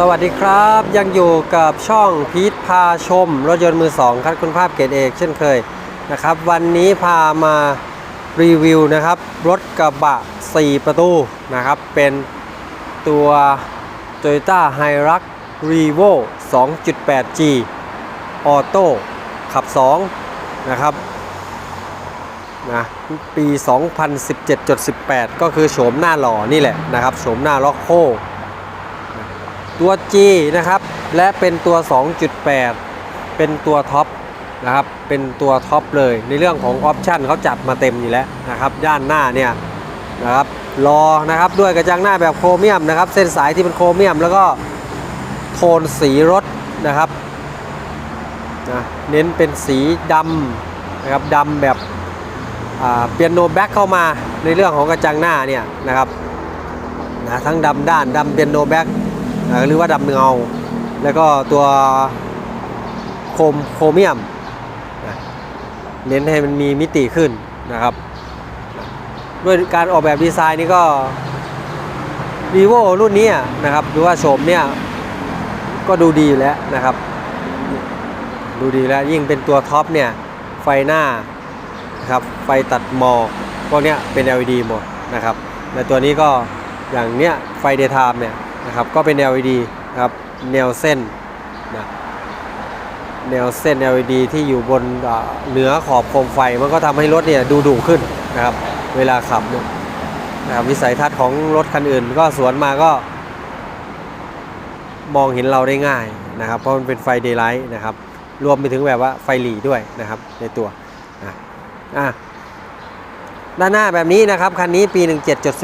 สวัสดีครับ ยังอยู่กับช่องพีทพาชม รถยนต์มือสองคัดคุณภาพเกรดเอกเช่นเคยนะครับ วันนี้พามารีวิวนะครับ รถกระบะ 4 ประตูนะครับ เป็นตัว Toyota Hilux Revo 2.8G Auto ขับ 2 นะครับนะปี 2017.18 ก็คือโฉมหน้าหล่อนี่แหละนะครับโฉมหน้าล็อกโค ตัว G นะครับและเป็นตัว 2.8 เป็นตัวท็อปนะครับเป็นตัวท็อปเลยในเรื่องของออปชันเขาจัดมาเต็มอยู่แล้วนะครับด้านหน้าเนี่ยนะครับรอนะครับด้วยกระจังหน้าแบบโครเมียมนะครับ เส้นสายที่เป็นโครเมียม แล้วก็โทนสีรถนะครับนะเน้นเป็นสีดำนะครับดำแบบเปียโนแบ็กเข้ามาในเรื่องของกระจังหน้าเนี่ยนะครับนะทั้งดำด้านดำเปียโนแบ็ก หรือว่าดำเงา แล้วก็ตัวโคมโครเมียม เน้นให้มันมีมิติขึ้นนะครับ ด้วยการออกแบบดีไซน์นี่ก็ vivo รุ่นนี้นะครับ หรือว่าโฉมเนี่ย ก็ดูดีอยู่แล้วนะครับ ดูดีแล้วยิ่งเป็นตัวท็อปเนี่ย ไฟหน้านะครับ ไฟตัดหมอกพวกเนี้ยเป็น LED หมดนะครับและตัวนี้ก็อย่างเนี้ยไฟ daytime เนี่ย นะครับก็เป็น LED นะครับแนวเส้นนะแนวเส้น LED ที่อยู่บนเหนือขอบโคมไฟมันก็ทำให้รถเนี่ยดูดุขึ้นนะครับเวลาขับนะครับวิสัยทัศน์ของรถคันอื่น ก็สวนมาก็มองเห็นเราได้ง่ายนะครับ เพราะมันเป็นไฟเดย์ไลท์นะครับ รวมไปถึงแบบว่าไฟหลีด้วยนะครับในตัวนะอะด้านหน้าแบบนี้นะครับ คันนี้ปี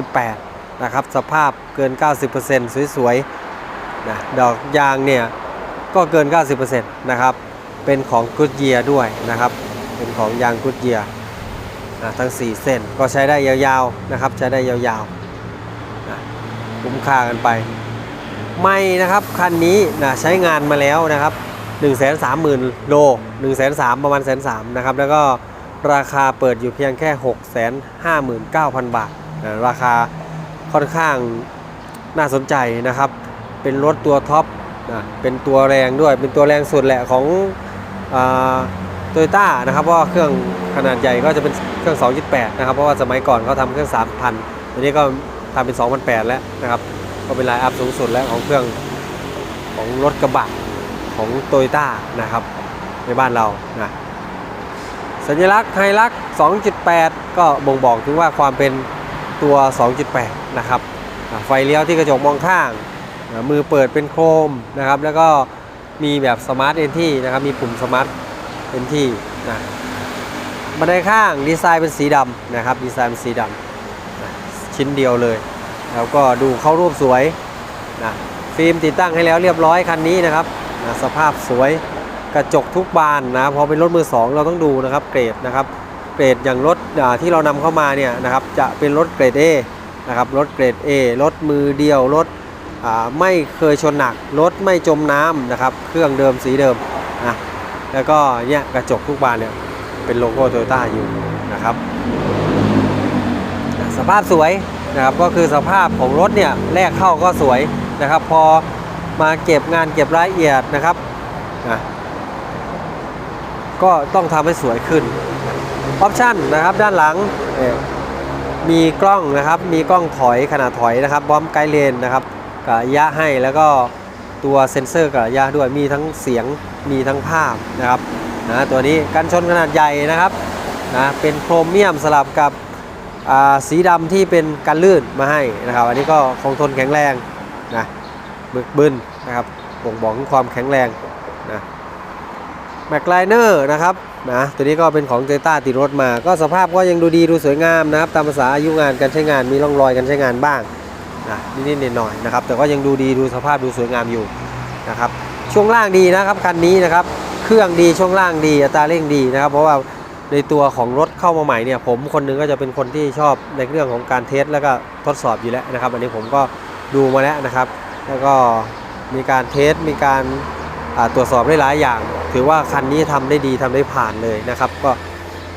17.18 นะครับ สภาพเกิน 90%สวยๆนะดอกยางเนี่ยก็เกิน 90%นะครับ เป็นของกุดเยียด้วยนะครับ เป็นของยางกุดเยียนะทั้ง 4 เส้นก็ใช้ได้ยาวๆนะครับ ใช้ได้ยาวๆนะคุ้มค่ากันไป ไม่นะครับคันนี้นะใช้งานมาแล้วนะครับ1 3 0 0 0 0 โล1 3 0 0 0ประมาณแสนสามนะครับ แล้วก็ราคาเปิดอยู่เพียงแค่ 6 5 9 0 0 0 บาทนะราคา ค่อนข้างน่าสนใจนะครับ เป็นรถตัวท็อปนะเป็นตัวแรงด้วย เป็นตัวแรงสุดแหละของโตโยต้านะครับเพราะเครื่องขนาดใหญ่ก็จะเป็นเครื่อง2.8นะครับ เพราะว่าสมัยก่อนเขาทำเครื่อง 3,000ทีนี้ก็ทำเป็น 2,800 แล้วนะครับ ก็เป็นไลน์อัพสูงสุดแล้วของเครื่องของรถกระบะของโตโยต้านะครับ ในบ้านเรานะสัญลักษณ์ไฮลักษ์2.8 ก็บ่งบอกถึงว่าความเป็น ตัว 2.8 นะครับ ไฟเลี้ยวที่กระจกมองข้าง มือเปิดเป็นโครมนะครับ แล้วก็มีแบบสมาร์ทเอนที่นะครับ มีปุ่มสมาร์ทเอนที่นะบันไดข้างดีไซน์เป็นสีดำนะครับ ดีไซน์เป็นสีดำชิ้นเดียวเลย แล้วก็ดูเข้ารูปสวยนะฟิล์มติดตั้งให้แล้วเรียบร้อยคันนี้นะครับนะสภาพสวยกระจกทุกบานนะพอเป็นรถมือสองเราต้องดูนะครับเกรดนะครับ เกรดอย่างรถที่เรานำเข้ามาเนี่ยนะครับจะเป็นรถเกรด A นะครับรถเกรด A รถมือเดียวรถไม่เคยชนหนักรถไม่จมน้ำนะครับ เครื่องเดิมสีเดิมนะแล้วก็เนี่ยกระจกทุกบานเนี่ยเป็นโลโก้โตโยต้าอยู่นะครับสภาพสวยนะครับก็คือสภาพของรถเนี่ยแรกเข้าก็สวยนะครับ พอมาเก็บงานเก็บรายละเอียดนะครับนะก็ต้องทำให้สวยขึ้น ออปชั่นนะครับด้านหลังมีกล้องนะครับ มีกล้องถอยขนาดถอยนะครับบอมไกด์เลนนะครับกับระยะให้แล้วก็ตัวเซ็นเซอร์กับระยะด้วยมีทั้งเสียงมีทั้งภาพนะครับนะตัวนี้กันชนขนาดใหญ่นะครับนะเป็นโครเมียมสลับกับสีดำที่เป็นกันลื่นมาให้นะครับ อันนี้ก็คงทนแข็งแรงนะบึกบึนนะครับบ่งบอกถึงความแข็งแรงนะแม็กไลเนอร์นะครับ นะตัวนี้ก็เป็นของเ o y ต้าติดรถมา ก็สภาพก็ยังดูดีดูสวยงามนะครับ ตามภาษาอายุงานการใช้งานมีร่องรอยการใช้งานบ้างนะนิดๆหน่อยๆนะครับ แต่ก็ยังดูดีดูสภาพดูสวยงามอยู่นะครับ ช่วงล่างดีนะครับคันนี้นะครับ เครื่องดีช่วงล่างดีอัตราเร่งดีนะครับ เพราะว่าในตัวของรถเข้ามาใหม่เนี่ย ผมคนหนึงก็จะเป็นคนที่ชอบในเรื่องของการเทสแล้วก็ทดสอบอยู่แล้วนะครับ อันนี้ผมก็ดูมาแล้วนะครับ แล้วก็มีการเทสมีการตรวจสอบได้หลายอย่าง ถือว่าคันนี้ทำได้ดีทำได้ผ่านเลยนะครับ ก็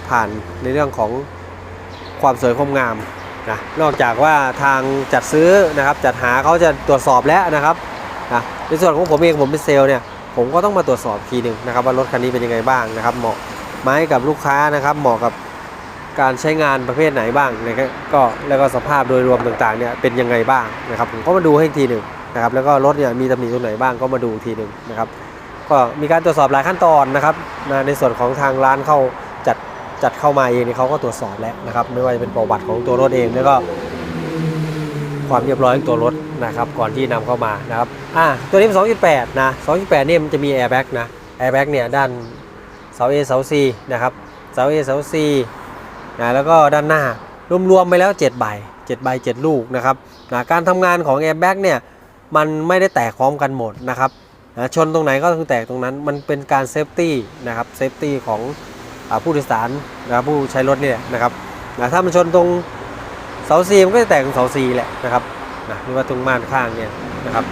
ผ่านในเรื่องของความสวยความงามนะนอกจากว่าทางจัดซื้อนะครับ จัดหาเขาจะตรวจสอบแล้วนะครับนะในส่วนของผมเองผมเป็นเซลล์เนี่ยผมก็ต้องมาตรวจสอบทีหนึ่งนะครับ ว่ารถคันนี้เป็นยังไงบ้างนะครับ เหมาะไหมกับลูกค้านะครับ เหมาะกับการใช้งานประเภทไหนบ้างนะครับก็แล้วก็สภาพโดยรวมต่างๆเนี่ยเป็นยังไงบ้างนะครับ ผมก็มาดูให้ทีหนึ่งนะครับ แล้วก็รถเนี่ยมีตำหนิตรงไหนบ้างก็มาดูทีหนึ่งนะครับ ก็มีการตรวจสอบหลายขั้นตอนนะครับนะในส่วนของทางร้านเข้าจัดจัดเข้ามาเองนี่เขาก็ตรวจสอบแล้วนะครับ ไม่ว่าจะเป็นประวัติของตัวรถเองแล้วก็ความเรียบร้อยของตัวรถนะครับก่อนที่นำเข้ามานะครับอ่าตัวนี้เป็น2.8 นะ 2.8 เนี่ยมันจะมีแอร์แบ็กนะแอร์แบ็กเนี่ยด้านเสา A เสา C นะครับเสา A เสา C นะแล้วก็ด้านหน้ารวมๆไปแล้ว7ใบ7ใบ7ลูกนะครับนะการทำงานของแอร์แบ็กเนี่ยมันไม่ได้แตกพร้อมกันหมดนะครับ นะชนตรงไหนก็คือแตกตรงนั้น มันเป็นการเซฟตี้นะครับเซฟตี้ของอผู้โดยสารนะครับผู้ใช้รถเนี่ยนะครับนะถ้ามันชนตรงเสาซีมันก็จะแตกตรงเสาซีแหละนะครับนะหรือว่าตรงม่านข้างเนี่ยนะครับ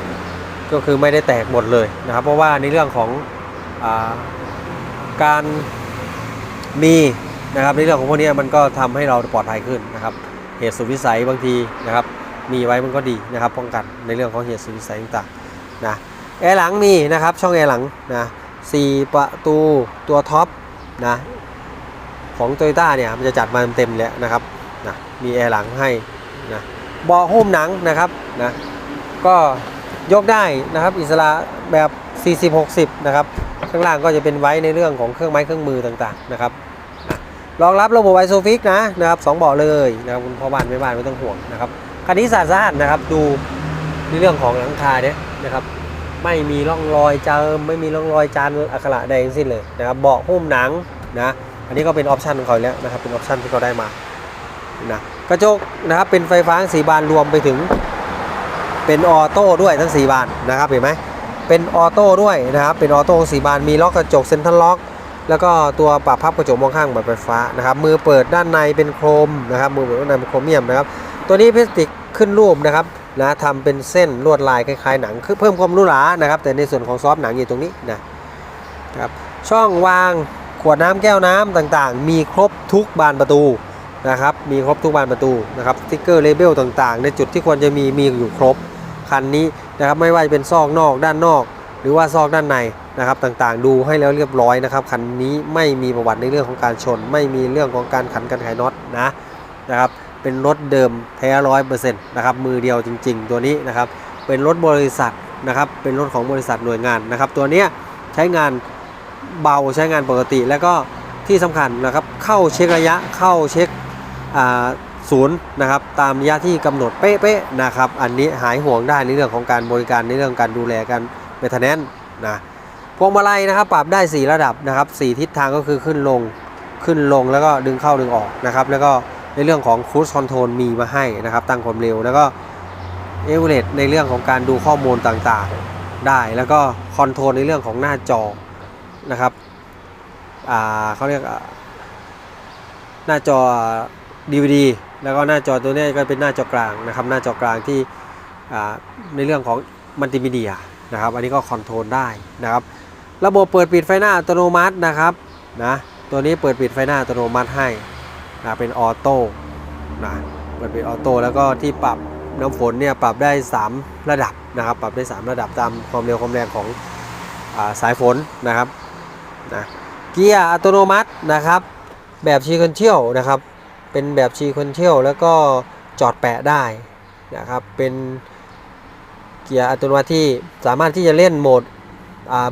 ก็คือไม่ได้แตกหมดเลยนะครับ เพราะว่าในเรื่องของอาการมีนะครับในเรื่องของพวกนี้มันก็ทำให้เราปลอดภัยขึ้นนะครับ เหตุสุดวิสัยบางทีนะครับ มีไว้มันก็ดีนะครับ ป้องกันในเรื่องของเหตุสุดวิสัยต่างๆนะ แอร์หลังมีนะครับช่องแอร์หลังนะสี่ประตูตัวท็อปนะของโตโยต้าเนี่ยมันจะจัดมาเต็มๆเลยนะครับนะมีแอร์หลังให้นะเบาะหุ้มหนังนะครับนะก็ยกได้นะครับอิสระแบบ 40-60 นะครับ ข้างล่างก็จะเป็นไว้ในเรื่องของเครื่องไม้เครื่องมือต่างๆนะครับรองรับระบบไอโซฟิกนะนะครับสองเบาะเลยนะครับคุณพ่อบ้านแม่บ้านไม่ต้องห่วงนะครับคันนี้สะอาดนะครับดูในเรื่องของหลังคาเนี่ยนะครับ ไม่มีร่องรอยเจิมไม่มีร่องรอยจานอักขระใดทั้งสิ้นเลยนะครับเบาะหุ้มหนังนะอันนี้ก็เป็นออปชันของเขาแล้วนะครับเป็นออปชันที่เขาได้มานะกระจกนะครับเป็นไฟฟ้าสีบานรวมไปถึง เป็นออโต้ด้วยทั้ง 4 บานนะครับเห็นไหมเป็นออโต้ด้วยนะครับเป็นออโต้สีบานมีล็อกกระจกเซ็นทรัลล็อก แล้วก็ตัวปรับพับกระจกมองข้างแบบไฟฟ้านะครับมือเปิดด้านในเป็นโครมนะครับมือเปิดด้านในเป็นโครเมียมนะครับตัวนี้พลาสติก ขึ้นรูปนะครับนะทำเป็นเส้นลวดลายคล้ายๆหนังคือเพิ่มความหรูหรานะครับ แต่ในส่วนของซอฟหนังอยู่ตรงนี้นะครับช่องวางขวดน้ำแก้วน้ำต่างๆ มีครบทุกบานประตูนะครับ มีครบทุกบานประตูนะครับสติ๊กเกอร์เลเบลต่างๆ ในจุดที่ควรจะมีมีอยู่ครบคันนี้นะครับไม่ว่าจะเป็นซอกนอกด้านนอก หรือว่าซอกด้านในนะครับต่างๆ ดูให้แล้วเรียบร้อยนะครับคันนี้ไม่มีประวัติในเรื่องของการชน ไม่มีเรื่องของการขันกันไขน็อตนะนะครับ เป็นรถเดิมแท้ร้อยเปอร์เซ็นต์นะครับมือเดียวจริง ๆ ตัวนี้นะครับเป็นรถบริษัทนะครับเป็นรถของบริษัทหน่วยงานนะครับ ตัวนี้ใช้งานเบาใช้งานปกติแล้วก็ที่สำคัญนะครับเข้าเช็คระยะเข้าเช็คศูนย์นะครับตามระยะที่กำหนดเป๊ะๆนะครับอันนี้หายห่วงได้ในเรื่องของการบริการในเรื่องการดูแลการเมทนแนนนะพวงมาลัยนะครับปรับได้ 4 ระดับนะครับ4ทิศทางก็คือขึ้นลงขึ้นลงแล้วก็ดึงเข้าดึงออกนะครับแล้วก็ ในเรื่องของค u ู e คอนโทรลมีมาให้นะครับ ตั้งความเร็วแล้วก็เอเวอเรในเรื่องของการดูข้อมูลต่างๆ ได้ แล้วก็คอนโทรลในเรื่องของหน้าจอนะครับเขาเรียกหน้าจอ DVD แล้วก็หน้าจอตัวนี้ก็เป็นหน้าจอกลางนะครับ หน้าจอกลางที่ในเรื่องของมัลติมีเดียนะครับ อันนี้ก็คอนโทรลได้นะครับ ระบบเปิดปิดไฟหน้าอัตโนมัตินะครับนะตัวนี้เปิดปิดไฟหน้าอัตโนมัติให้ นะเป็นออโต้นะเปิดปิดออโต้แล้วก็ที่ปรับน้ำฝนเนี่ยปรับได้ 3 ระดับนะครับปรับได้ 3 ระดับตามความเร็วความแรงของอาสายฝนนะครับนะเกียร์อัตโนมัตินะครับ แบบชีคันเที่ยวนะครับ เป็นแบบชีคอนเที่ยวแล้วก็จอดแปะได้นะครับเป็นเกียร์อัตโนมัติที่สามารถที่จะเล่นโหมด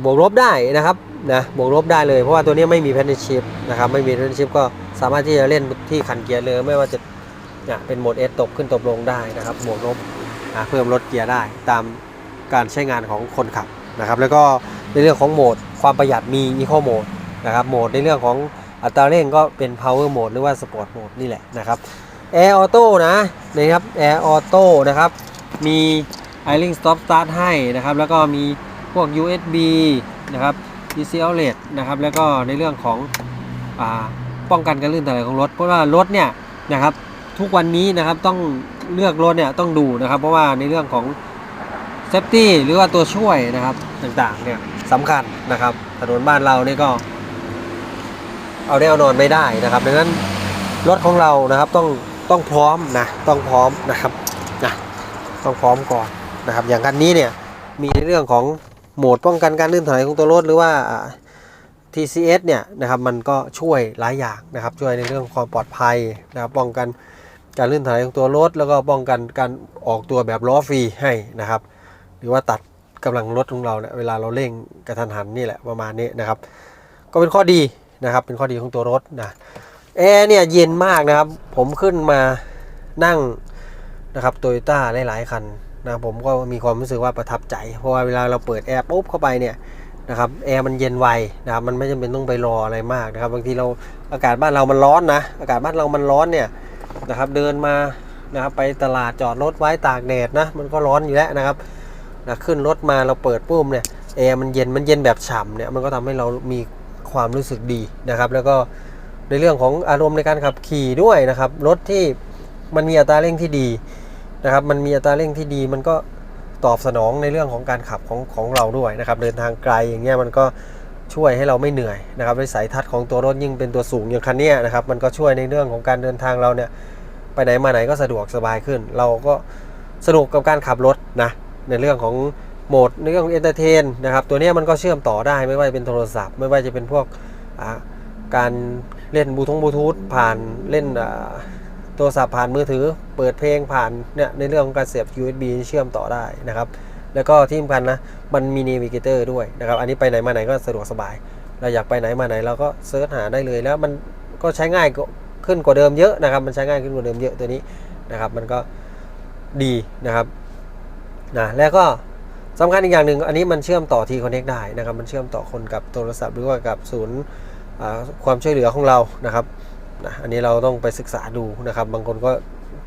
บวกลบได้นะครับนะบวกลบได้เลยเพราะว่าตัวนี้ไม่มีแพนชิพนะครับไม่มีแพนชิพก็ สามารถที่จะเล่นที่คันเกียร์เลยไม่ว่าจะเป็นโหมด S ตกขึ้นตกลงได้นะครับบวกลบเพิ่มลดเกียร์ได้ตามการใช้งานของคนขับนะครับ แล้วก็ในเรื่องของโหมดความประหยัดมี Eco Mode นะครับโหมดในเรื่องของอัตราเร่งก็เป็น power mode หรือว่า sport mode นี่แหละนะครับ air auto นะนะครับ air auto นะครับมี idling stop start ให้นะครับ แล้วก็มีพวก USB นะครับ DC outlet นะครับ แล้วก็ในเรื่องของอ่า ป้องกันการลื่นถลายของรถ เพราะว่ารถเนี่ยนะครับทุกวันนี้นะครับต้องเลือกรถเนี่ยต้องดูนะครับ เพราะว่าในเรื่องของ safety หรือว่าตัวช่วยนะครับต่างๆเนี่ยสำคัญนะครับถนนบ้านเรานี่ก็ เอาได้เอานอนไม่ได้นะครับดังนั้นรถของเรานะครับต้องต้องพร้อมนะต้องพร้อมนะครับนะต้องพร้อมก่อนนะครับ อย่างคันนี้เนี่ยมีในเรื่องของโหมดป้องกันการลื่นถลายของตัวรถหรือว่า TCS เนี่ยนะครับมันก็ช่วยหลายอย่างนะครับช่วยในเรื่องความปลอดภัยนะครับป้องกันการลื่นถลายของตัวรถ แล้วก็ป้องกันการออกตัวแบบล้อฟรีให้นะครับ หรือว่าตัดกำลังรถของเราเนี่ยเวลาเราเร่งกระทันหันนี่แหละประมาณนี้นะครับ ก็เป็นข้อดีนะครับเป็นข้อดีของตัวรถนะแอร์เนี่ยเย็นมากนะครับ ผมขึ้นมานั่งนะครับโตโยต้าหลายๆคันนะผมก็มีความรู้สึกว่าประทับใจ เพราะว่าเวลาเราเปิดแอร์ปุ๊บเข้าไปเนี่ย นะครับแอร์มันเย็นไวนะครับมันไม่จำเป็นต้องไปรออะไรมากนะครับ บางทีเราอากาศบ้านเรามันร้อนนะ อากาศบ้านเรามันร้อนเนี่ยนะครับ เดินมานะครับไปตลาดจอดรถไว้ตากแดดนะมันก็ร้อนอยู่แล้วนะครับนะขึ้นรถมาเราเปิดปุ้มเนี่ยแอร์มันเย็นมันเย็นแบบฉ่ำเนี่ยมันก็ทำให้เรามีความรู้สึกดีนะครับ แล้วก็ในเรื่องของอารมณ์ในการขับขี่ด้วยนะครับรถที่มันมีอัตราเร่งที่ดีนะครับ มันมีอัตราเร่งที่ดีมันก็ ตอบสนองในเรื่องของการขับของของเราด้วยนะครับเดินทางไกลอย่างเงี้ยมันก็ช่วยให้เราไม่เหนื่อยนะครับวิสัยทัศน์ของตัวรถยิ่งเป็นตัวสูงอย่างคันนี้นะครับมันก็ช่วยในเรื่องของการเดินทางเราเนี่ยไปไหนมาไหนก็สะดวกสบายขึ้น เราก็สนุกกับการขับรถนะในเรื่องของโหมดในเรื่องของเอนเตอร์เทนนะครับตัวนี้มันก็เชื่อมต่อได้ไม่ว่าจะเป็นโทรศัพท์ ไม่ว่าจะเป็นพวกการเล่นบลูทูธบลูทูธผ่านเล่น อ่าโทรศัพท์ผ่านมือถือ เปิดเพลงผ่านเนี่ยในเรื่องของการเสียบ USB เชื่อมต่อได้นะครับ แล้วก็ที่สำคัญนะมันมี n น v ิเกเตอร์ด้วยนะครับ อันนี้ไปไหนมาไหนก็สะดวกสบาย เราอยากไปไหนมาไหนเราก็เซิร์ชหาได้เลยแล้วมันก็ใช้ง่ายขึ้นกว่าเดิมเยอะนะครับ มันใช้ง่ายขึ้นกว่าเดิมเยอะตัวนี้นะครับ มันก็ดีนะครับนะแล้วก็สำคัญอีกอย่างหนึ่งอันนี้มันเชื่อมต่อทีคอนเน็กได้นะครับ มันเชื่อมต่อคนกับโทรศัพท์หรือว่ากับศูนย์ความช่วยเหลือของเรานะครับ นะอันนี้เราต้องไปศึกษาดูนะครับ บางคนก็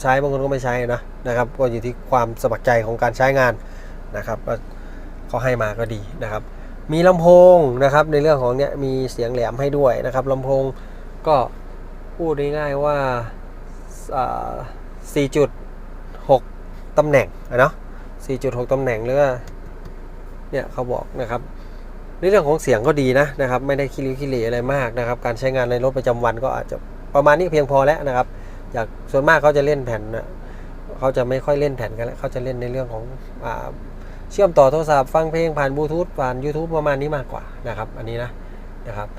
ใช้บางคนก็ไม่ใช้นะนะครับ ก็อยู่ที่ความสมัครใจของการใช้งานนะครับก็เขาให้มาก็ดีนะครับ มีลำโพงนะครับในเรื่องของเนี้ยมีเสียงแหลมให้ด้วยนะครับลำโพงก็พูดง่ายๆว่าอ่า4.6 ตำแหน่งอะเนาะ4.6 ตำแหน่งหรือว่าเนี่ยเขาบอกนะครับในเรื่องของเสียงก็ดีนะนะครับ ไม่ได้คิริวคิเลอะไรมากนะครับ การใช้งานในรถประจำวันก็อาจจะ ประมาณนี้เพียงพอแล้วนะครับจากส่วนมากเขาจะเล่นแผ่นนะเขาจะไม่ค่อยเล่นแผ่นกันแล้วเขาจะเล่นในเรื่องของอเชื่อมต่อโทรศัพท์ฟังเพลงผ่านบลูทูธผ่าน YouTube ประมาณนี้มากกว่านะครับอันนี้นะนะครับ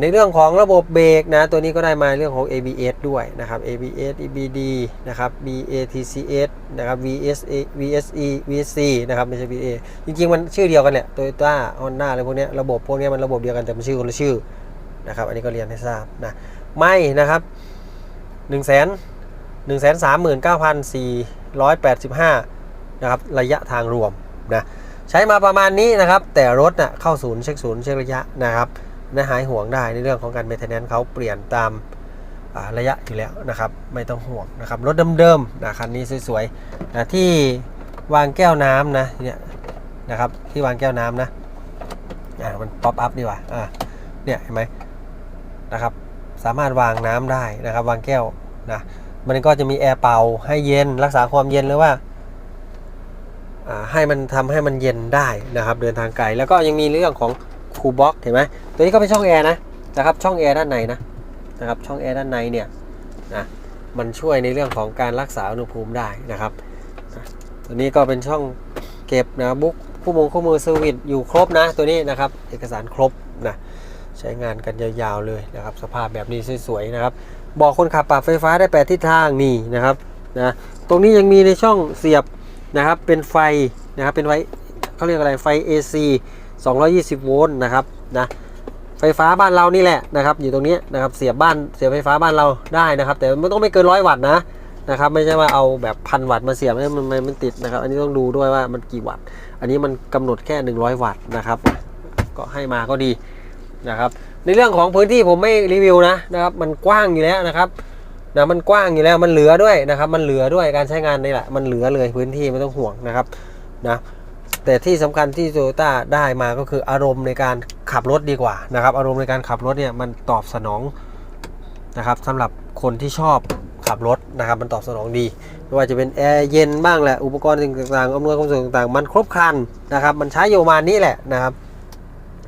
ในเรื่องของระบบเบรกนะตัวนี้ก็ได้มาเรื่องของ ABS ด้วยนะครับ ABS EBD นะครับ BATCS นะครับ VSA VSE VSC นะครับไม่ใช่ BA จริงๆ มันชื่อเดียวกันแหละ Toyota Honda อะไรพวกนี้ระบบพวกนี้มันระบบเดียวกันแต่มันชื่อคนละชื่อนะครับอันนี้ก็เรียนให้ทราบนะ ไม่นะครับ1 1 3 9 4 8 5นะครับระยะทางรวมนะใช้มาประมาณนี้นะครับ แต่รถนะ่ะเข้าศูนย์เช็คศูนย์เช็คระยะนะครับนะหายห่วงได้ในเรื่องของการเมนเทนแนนเขาเปลี่ยนตามระยะอยู่แล้วนะครับ ไม่ต้องห่วงนะครับรถเดิมๆนะคันนี้สวยๆนะที่วางแก้วน้ำนะเนี่ยนะครับที่วางแก้วน้ำนะอ่ามันป๊อปอัพดีกว่าอ่าเนี่ยเห็นไหมนะครับ สามารถวางน้ำได้นะครับ วางแก้วนะมันก็จะมีแอร์เป่าให้เย็นรักษาความเย็นหรือว่าให้มันทำให้มันเย็นได้นะครับ เดินทางไกลแล้วก็ยังมีเรื่องของคูลบ็อกเห็นไหมตัวนี้ก็เป็นช่องแอร์นะนะครับช่องแอร์ด้านในนะนะครับช่องแอร์ด้านในเนี่ยนะมันช่วยในเรื่องของการรักษาอุณหภูมิได้นะครับตัวนี้ก็เป็นช่องเก็บนะบุ๊กคู่มงคู่มือเซอร์วิสอยู่ครบนะตัวนี้นะครับ เอกสารครบนะ ใช้งานกันยาวๆเลยนะครับ สภาพแบบนี้สวยๆนะครับบอกคนขับปรับไฟฟ้าได้8ทิศทางนี่นะครับนะตรงนี้ยังมีในช่องเสียบนะครับเป็นไฟนะครับเป็นไฟเขาเรียกอะไรไฟ AC 220 โวลต์นะครับนะไฟฟ้าบ้านเรานี่แหละนะครับ อยู่ตรงนี้นะครับเสียบบ้านเสียบไฟฟ้าบ้านเราได้นะครับ แต่มันต้องไม่เกินร้อยวัตต์นะนะครับไม่ใช่ว่าเอาแบบพันวัตต์มาเสียบแล้วมันมันมันติดนะครับ อันนี้ต้องดูด้วยว่ามันกี่วัตต์ อันนี้มันกำหนดแค่ 100 วัตต์นะครับ ก็ให้มาก็ดี นะครับในเรื่องของพื้นที่ผมไม่รีวิวนะนะครับมันกว้างอยู่แล้วนะครับนะมันกว้างอยู่แล้วมันเหลือด้วยนะครับ มันเหลือด้วยการใช้งานนี่แหละมันเหลือเลยพื้นที่ไม่ต้องห่วงนะครับนะแต่ที่สำคัญที่โตโยต้าได้มาก็คืออารมณ์ในการขับรถดีกว่านะครับ อารมณ์ในการขับรถเนี่ยมันตอบสนองนะครับสำหรับคนที่ชอบขับรถนะครับ มันตอบสนองดีไม่ว่าจะเป็นแอร์เย็นบ้างแหละอุปกรณ์ต่างๆอำนวยความสะดวกต่างๆ มันครบครันนะครับ มันใช้อยู่มานี้แหละนะครับ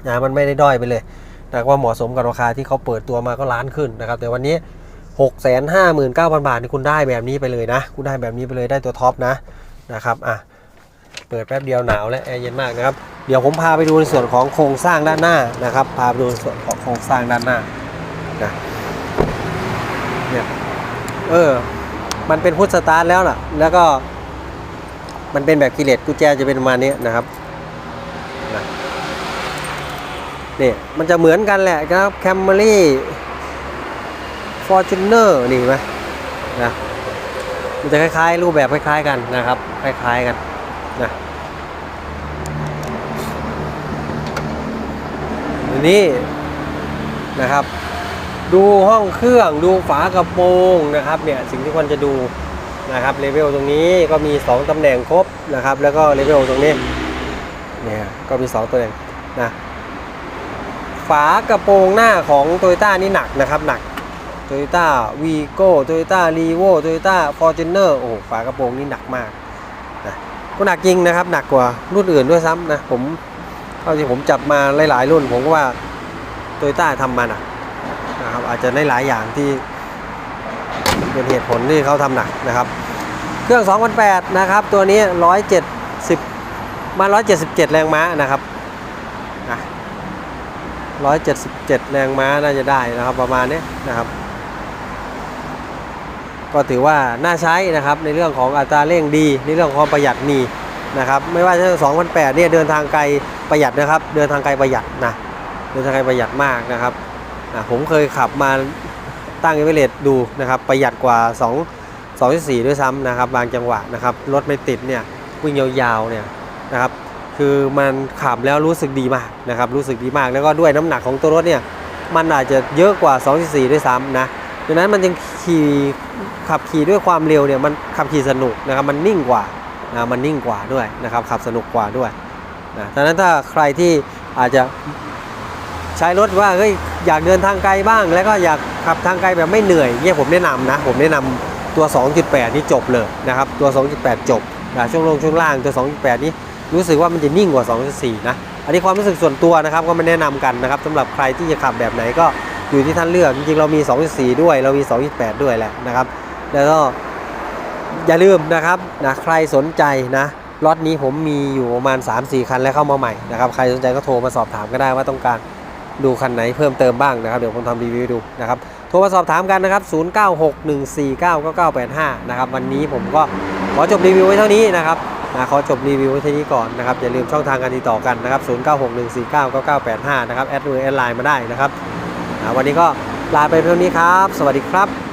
นะมันไม่ได้ด้อยไปเลยแต่ว่าเหมาะสมกับราคาที่เขาเปิดตัวมาก็ล้านขึ้นนะครับแต่วันนี้ 6 5 9 0 0 0 บาทนี่คุณได้แบบนี้ไปเลยนะ คุณได้แบบนี้ไปเลยได้ตัวท็อปนะนะครับอะเปิดแป๊บเดียวหนาวและแอร์เย็นมากนะครับเดี๋ยวผมพาไปดูในส่วนของโครงสร้างด้านหน้านะครับพาไปดูส่วนของโครงสร้างด้านหน้านะเนี่ยเออมันเป็นพุทสตาร์ทแล้วล่ะแล้วก็มันเป็นแบบกิเลสกุญแจจะเป็นประมาณนี้นะครับนะนี่ มันจะเหมือนกันแหละครับแคมเมรี่ฟอร์จูเนอร์นี่นไหมนะมันจะคล้ายๆ รูปแบบคล้ายๆกันนะครับ คล้ายๆกันนะนี้นะครับ ดูห้องเครื่องดูฝากระโปรงนะครับเนี่ยสิ่งที่ควรจะดูนะครับเลเวลตรงนี้ก็มี 2ตำแหน่งครบนะครับ แล้วก็เลเวลตรงนี้เนี่ยก็มี 2ตำแหน่งนะ ฝากระโปรงหน้าของ t o y ยต้านี่หนักนะครับหนัก t o y ยต้าวีโก้โตโยต้ารีโวโตโยต้าฟอร์จูเนอร์โอ้ฝากระโปรงนี่หนักมากนะก็หนักจริงนะครับ หนักกว่ารุ่นอื่นด้วยซ้ำนะผมเท่าที่ผมจับมาหลาย ๆ รุ่น ผมก็ว่าโตโยต้าทำมาหนักนะครับอาจจะได้หลายอย่างที่เป็นเหตุผลที่เขาทำหนักนะครับ เครื่อง 2008 นะครับ ตัวนี้ 170 มา 177 แรงม้านะครับอะ 177 แรงม้าน่าจะได้นะครับประมาณนี้นะครับ ก็ถือว่าน่าใช้นะครับในเรื่องของอัตราเร่งดีในเรื่องของความประหยัดมีนะครับไม่ว่าจะ2008เนี่ยเดินทางไกลประหยัดนะครับ เดินทางไกลประหยัดนะเดินทางไกลประหยัดมากนะครับผมเคยขับมาตั้งเอเวอเรสต์ดูนะครับประหยัดกว่า 2 2 4 ด้วยซ้ำนะครับ บางจังหวะนะครับรถไม่ติดเนี่ยวิ่งยาวๆเนี่ยนะครับ คือมันขับแล้วรู้สึกดีมากนะครับรู้สึกดีมากแล้วก็ด้วยน้ำหนักของตัวรถเนี่ยมันอาจจะเยอะกว่า 2 4 ด้วยซ้ำนะดังนั้นมันจึงขี่ขับขี่ด้วยความเร็วเนี่ยมันขับขี่สนุกนะครับมันนิ่งกว่านะมันนิ่งกว่าด้วยนะครับขับสนุกกว่าด้วยนะดังนั้นถ้าใครที่อาจจะใช้รถว่าเฮ้ยอยากเดินทางไกลบ้าง แล้วก็อยากขับทางไกลแบบไม่เหนื่อยเนี่ยผมแนะนำนะผมแนะนำตัว 2.8 นี่จบเลยนะครับตัว 2.8 จบนะช่วงลงช่วงล่างตัว 2.8 นี่ รู้สึกว่ามันจะนิ่งกว่า 2.4 นะ อันนี้ความรู้สึกส่วนตัวนะครับก็ไม่แนะนำกันนะครับสำหรับใครที่จะขับแบบไหนก็อยู่ที่ท่านเลือกจริงๆเรามี 2.4 ด้วย เรามี 2.8 ด้วยแหละนะครับ แล้วก็อย่าลืมนะครับนะใครสนใจนะรถนี้ผมมีอยู่ประมาณ 3-4 คันแล้วเข้ามาใหม่นะครับใครสนใจก็โทรมาสอบถามก็ได้ว่าต้องการดูคันไหนเพิ่มเติมบ้างนะครับ เดี๋ยวผมทำรีวิวดูนะครับโทรมาสอบถามกันนะครับ 0961499985 นะครับ วันนี้ผมก็ขอจบรีวิวไว้เท่านี้นะครับ นะขอจบรีวิวไว้เท่นี้ก่อนนะครับ อย่าลืมช่องทางการติดต่อกันนะครับ0961499985 นะครับ แอดมือแอดไลน์มาได้นะครับวันนี้ก็ลาไปเพียงนี้ครับ สวัสดีครับ